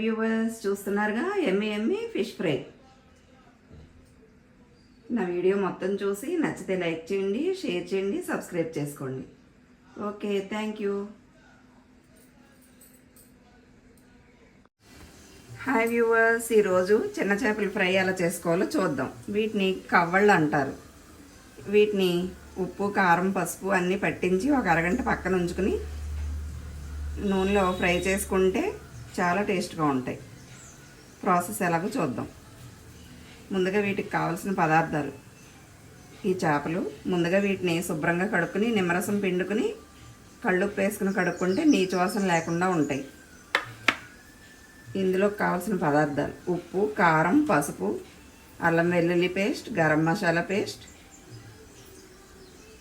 Viewers చూస్తున్నారుగా ఎమ్మి ఎమ్మి fish fry. నా వీడియో మొత్తం చూసి నచ్చితే లైక్ చేయండి షేర్ చేయండి సబ్స్క్రైబ్ చేసుకోండి. Okay thank you. Hi viewers ఈరోజు చిన్న చేపల ఫ్రై ఎలా చేసుకోవాలో చూద్దాం. వీటిని కవ్వళ్ళు అంటారు. వీటిని ఉప్పు కారం పసుపు అన్నీ పట్టించి ఒక అరగంట పక్కన ఉంచుకుని నూనెలో ఫ్రై చేసుకుంటే చాలా టేస్ట్గా ఉంటాయి. ప్రాసెస్ ఎలాగో చూద్దాం. ముందుగా వీటికి కావాల్సిన పదార్థాలు. ఈ చేపలు ముందుగా వీటిని శుభ్రంగా కడుక్కుని నిమ్మరసం పిండుకుని కళ్ళుప్పు వేసుకుని కడుక్కుంటే నీచు వాసన లేకుండా ఉంటాయి. ఇందులో కావాల్సిన పదార్థాలు ఉప్పు కారం పసుపు అల్లం వెల్లుల్లి పేస్ట్ గరం మసాలా పేస్ట్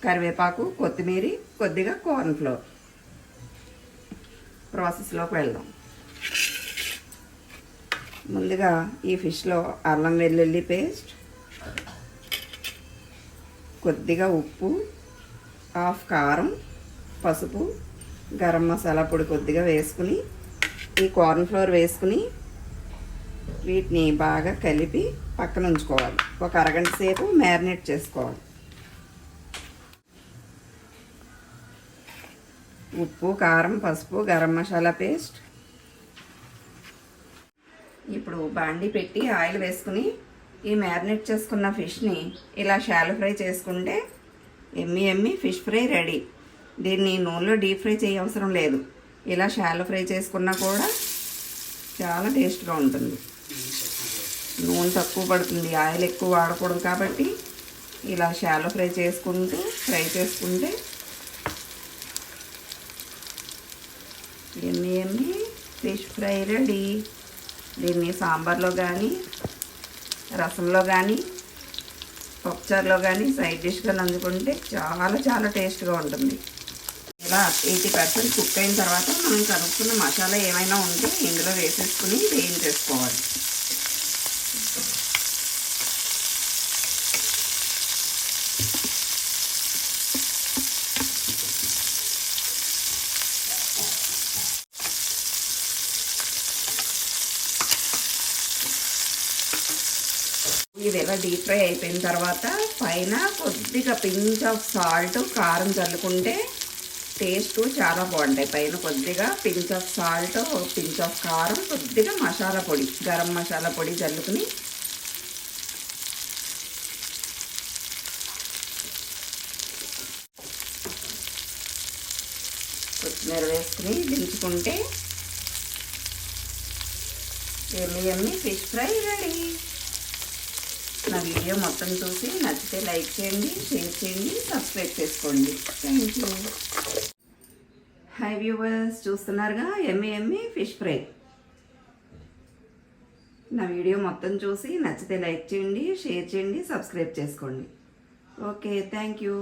కరివేపాకు కొత్తిమీర కొద్దిగా కార్న్ ఫ్లోర్. ప్రాసెస్లోకి వెళ్దాం. ముందుగా ఈ ఫిష్లో అల్లం వెల్లుల్లి పేస్ట్ కొద్దిగా ఉప్పు హాఫ్ కారం పసుపు గరం మసాలా పొడి కొద్దిగా వేసుకుని ఈ కార్న్ ఫ్లోర్ వేసుకుని వీటిని బాగా కలిపి పక్కన ఉంచుకోవాలి. ఒక అరగంట సేపు మ్యారినేట్ చేసుకోవాలి. ఉప్పు కారం పసుపు గరం మసాలా పేస్ట్ ఇప్పుడు బాండి పెట్టి ఆయిల్ వేసుకుని ఈ మ్యారినేట్ చేసుకున్న ఫిష్ని ఇలా షాలో ఫ్రై చేసుకుంటే ఎమ్మి ఎమ్మి ఫిష్ ఫ్రై రెడీ దీన్ని నూనెలో డీప్ ఫ్రై చేయవసరం లేదు. ఇలా షాలో ఫ్రై చేసుకున్నా కూడా చాలా టేస్ట్గా ఉంటుంది. నూనె తక్కువ పడుతుంది ఆయిల్ ఎక్కువ వాడకూడదు కాబట్టి ఇలా షాలో ఫ్రై చేసుకుంటూ ఫ్రై చేసుకుంటే yummy yummy fish fry ready దీన్ని సాంబార్లో కానీ రసంలో కానీ పప్పుచారులో కానీ సైడ్ డిష్గా నందుకుంటే చాలా చాలా టేస్ట్గా ఉంటుంది. ఇలా ఎయిటీ పర్సెంట్ కుక్ అయిన తర్వాత మనం కలుపుకున్న మసాలా ఏమైనా ఉంటే ఇందులో వేసేసుకుని వేయించేసుకోవాలి ఇది ఇలా డీప్ ఫ్రై అయిపోయిన తర్వాత పైన కొద్దిగా పించ్ ఆఫ్ సాల్ట్ కారం చల్లుకుంటే టేస్ట్ చాలా బాగుంటాయి. పైన కొద్దిగా pinch of salt pinch of కారం కొద్దిగా మసాలా పొడి గరం మసాలా పొడి చల్లుకుని కొత్తిమీర వేసుకుని దించుకుంటే ఎమ్మి ఎమ్మి ఫిష్ ఫ్రై రెడీ. నా వీడియో మొత్తం చూసి నచ్చితే లైక్ చేయండి షేర్ చేయండి సబ్స్క్రైబ్ చేసుకోండి. థ్యాంక్ యూ హై వ్యూవర్స్ చూస్తున్నారుగా? ఎమ్మి ఎమ్మి ఫిష్ ఫ్రై. నా వీడియో మొత్తం చూసి నచ్చితే లైక్ చేయండి షేర్ చేయండి సబ్స్క్రైబ్ చేసుకోండి. Okay thank you